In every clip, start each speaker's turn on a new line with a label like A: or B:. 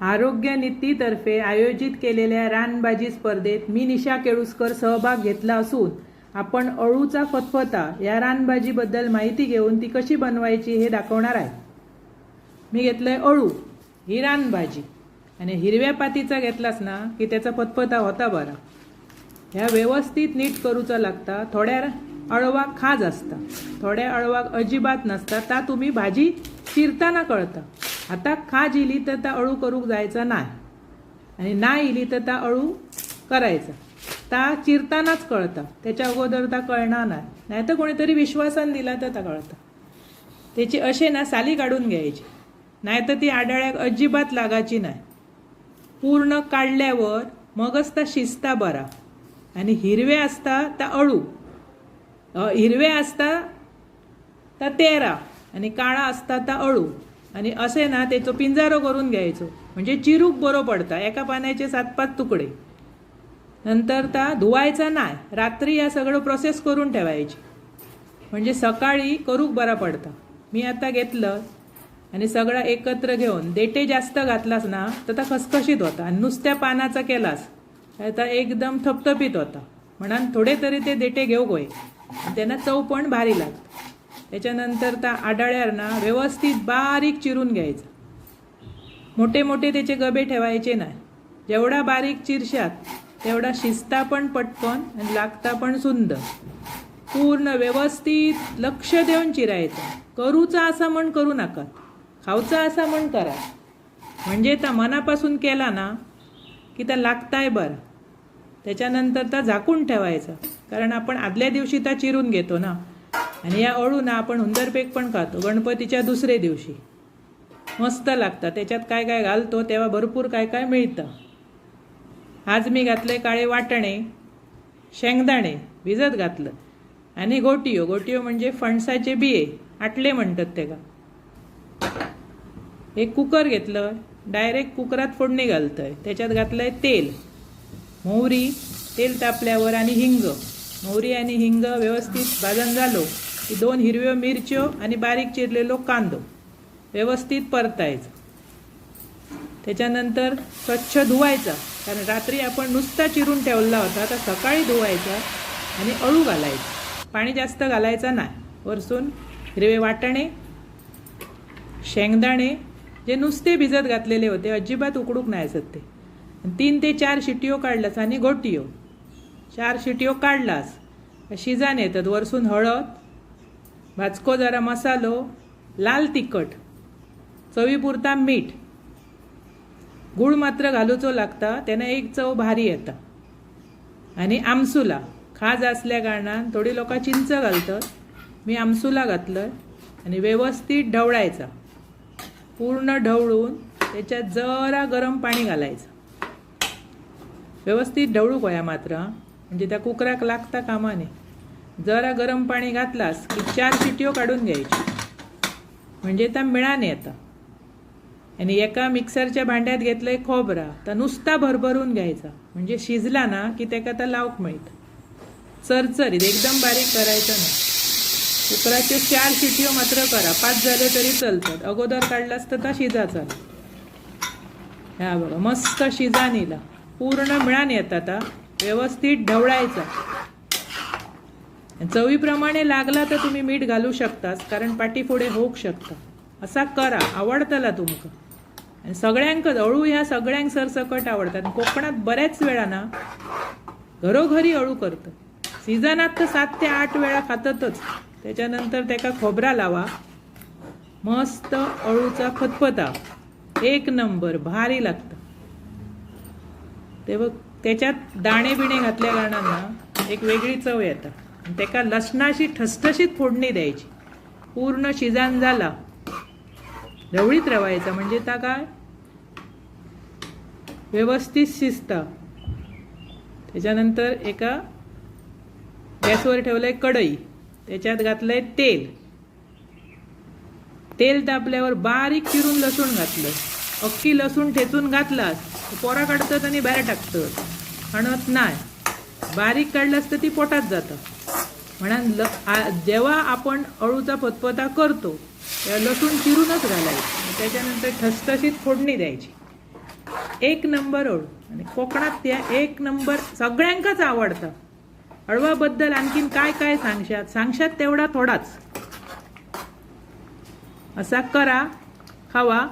A: आरोग्य नीतीतर्फे आयोजित केलेल्या रानबाजी स्पर्धेत मी निशा केळुसकर सहभाग घेतला असून आपण अळूचा फतफता या रानभाजीबद्दल माहिती घेऊन ती कशी बनवायची हे दाखवणार आहे. मी घेतलंय अळू ही रानभाजी आणि हिरव्या पातीचा घेतलास ना की त्याचा फतफता होता बरा. ह्या व्यवस्थित नीट करूचा लागता थोड्या अळवाक खाज असता. थोड्या अळवाक अजिबात नसता ता तुम्ही भाजी चिरताना कळता. आता खाज इली तर त्या अळू करूक जायचा नाही. आणि नाही इली तर त्या अळू करायचा. ता चिरतानाच कळता. त्याच्या अगोदर ता कळणार नाही. नाही तर कोणीतरी विश्वासान दिला तर ता कळता. त्याची असे ना साली काढून घ्यायची. नाही तर ती आडाळ्याक अजिबात लागायची नाही. पूर्ण काढल्यावर मगच ता शिजता बरा. आणि हिरवे असता त्या अळू. हिरवे असता त्या तेरा. आणि काळा असता त्या अळू. आणि असे ना त्याचो पिंजारो करून घ्यायचो. म्हणजे चिरूक बरो पडता एका पाण्याचे सात पाच तुकडे. नंतर ता धुवायचा नाही रात्री या सगळं प्रोसेस करून ठेवायची. म्हणजे सकाळी करूक बरा पडता. मी आता घेतलं आणि सगळं एकत्र घेऊन देटे जास्त घातलास ना तर ता खसखशीत होता. आणि नुसत्या पानाचा केलास तर एकदम थपथपीत होता. म्हणून थोडे तरी ते देटे घेऊ गोय. त्यांना चव पण भारी लागतं. त्याच्यानंतर त्या आडाळ्यांना व्यवस्थित बारीक चिरून घ्यायचं. मोठे मोठे त्याचे गबे ठेवायचे नाही. जेवढा बारीक चिरशात तेवढा शिजता पण पटकन आणि लागता पण सुंदर पूर्ण व्यवस्थित लक्ष देऊन चिरायचं. करूचा असा म्हण करू नका. खाऊचा असा म्हण करा. म्हणजे त्या मनापासून केला ना की त्या लागताय बरं. त्याच्यानंतर त्या झाकून ठेवायचं. कारण आपण आदल्या दिवशी त्या चिरून घेतो ना आणि या अळूना आपण हुंदरपेक पण खातो गणपतीच्या दुसरे दिवशी. मस्त लागतं. त्याच्यात काय काय घालतो तेव्हा भरपूर काय काय मिळतं. आज मी घातले काळे वाटणे शेंगदाणे भिजत घातलं. आणि गोटियो गोटियो म्हणजे फणसाचे बिये आटले म्हणतात ते का एक कुकर घेतलं डायरेक्ट कुकरात फोडणी घालतं आहे त्याच्यात घातलं आहे तेल. मोहरी तेल तापल्यावर आणि हिंग. मोहरी आणि हिंग व्यवस्थित भाजून झालो दोन हिरव्या मिरच्यो आणि बारीक चिरलेलो कांदो. व्यवस्थित परतायचं. त्याच्यानंतर स्वच्छ धुवायचा. कारण रात्री आपण नुसता चिरून ठेवला होता तर सकाळी धुवायचा आणि अळू घालायचं. पाणी जास्त घालायचं नाही. वरसून हिरवे वाटणे शेंगदाणे जे नुसते भिजत घातलेले होते अजिबात उकडूक नाही असत ते. तीन ते चार शिटियो काढलास आणि गोटियो चार शिटियो काढलास शिजान येतात. वरसून हळद भाजको जरा मसालो लाल तिखट चवीपुरता मीठ. गूळ मात्र घालूचो लागता त्यानं एक चव भारी येता. आणि आमसुला खाज असल्या कारणान थोडी लोकां चिंच घालतात. मी आमसुला घातलं आणि व्यवस्थित ढवळायचा. पूर्ण ढवळून त्याच्यात जरा गरम पाणी घालायचं. व्यवस्थित ढवळू गोया मात्र? म्हणजे त्या कुकराक लागता कामा नये जरा गरम पाणी घातलास की चार शिट्यो काढून घ्यायची. म्हणजे त्या मिळाने येतं आणि एका मिक्सरच्या भांड्यात घेतलंय खोबरा. तर नुसता भरभरून घ्यायचा. म्हणजे शिजला ना की त्याका तर लावक मिळतं चरचरीत एकदम बारीक करायचं नाही. कुकराचे चार शिटियो मात्र करा. पाच झाले तरी चलतात. अगोदर काढलास तर ता शिजाचा ह्या बघा मस्त शिजा नेला. पूर्ण मिळान येतात व्यवस्थित ढवळायचा. चवीप्रमाणे लागला तर तुम्ही मीठ घालू शकतास कारण पाठीपुढे होऊ शकता. असा करा आवडतला तुमका. आणि सगळ्यांकच अळू ह्या सगळ्यांक सरसकट आवडतात. आणि कोकणात बऱ्याच वेळा ना घरोघरी अळू करतात. सीझनात तर सात ते आठ वेळा खातातच. त्याच्यानंतर त्याका खोबरा लावा. मस्त अळूचा खतपता एक नंबर भारी लागतं. ते बघ त्याच्यात दाणे बिणे घातल्या कारणानं एक वेगळी चव येतात आणि त्याका लसणाशी ठसठशीत फोडणी द्यायची. पूर्ण शिजान झाला. ढवळीत रवायचा म्हणजे ता काय? व्यवस्थित शिजता. त्याच्यानंतर एका गॅसवर ठेवलंय कढई. त्याच्यात घातलंय तेल. तेल तापल्यावर बारीक चिरून लसूण घातलं. अख्खी लसूण ठेचून घातलास पोरा काढतात आणि बाहेर टाकतात. आणत नाही. बारीक काढलास तर ती पोटात जातं. म्हणून ल जेव्हा आपण अळूचा पतपता करतो तेव्हा लसूण चिरूनच घालायचं. त्याच्यानंतर ठसठशीत फोडणी द्यायची. एक नंबर अळू. आणि कोकणात त्या एक नंबर सगळ्यांकच आवडतं. अळवाबद्दल आणखीन काय काय सांगशात? सांगशात तेवढा थोडाच. असा करा खावा.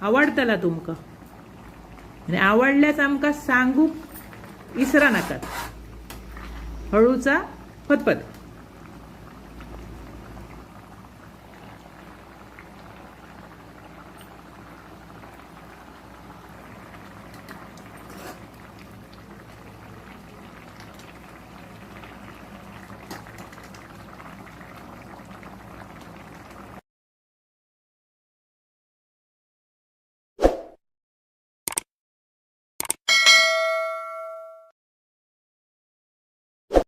A: आवडतला तुमका. आणि आवडल्याच आमका सांगूक इसरा नाकात हळूचा फतफत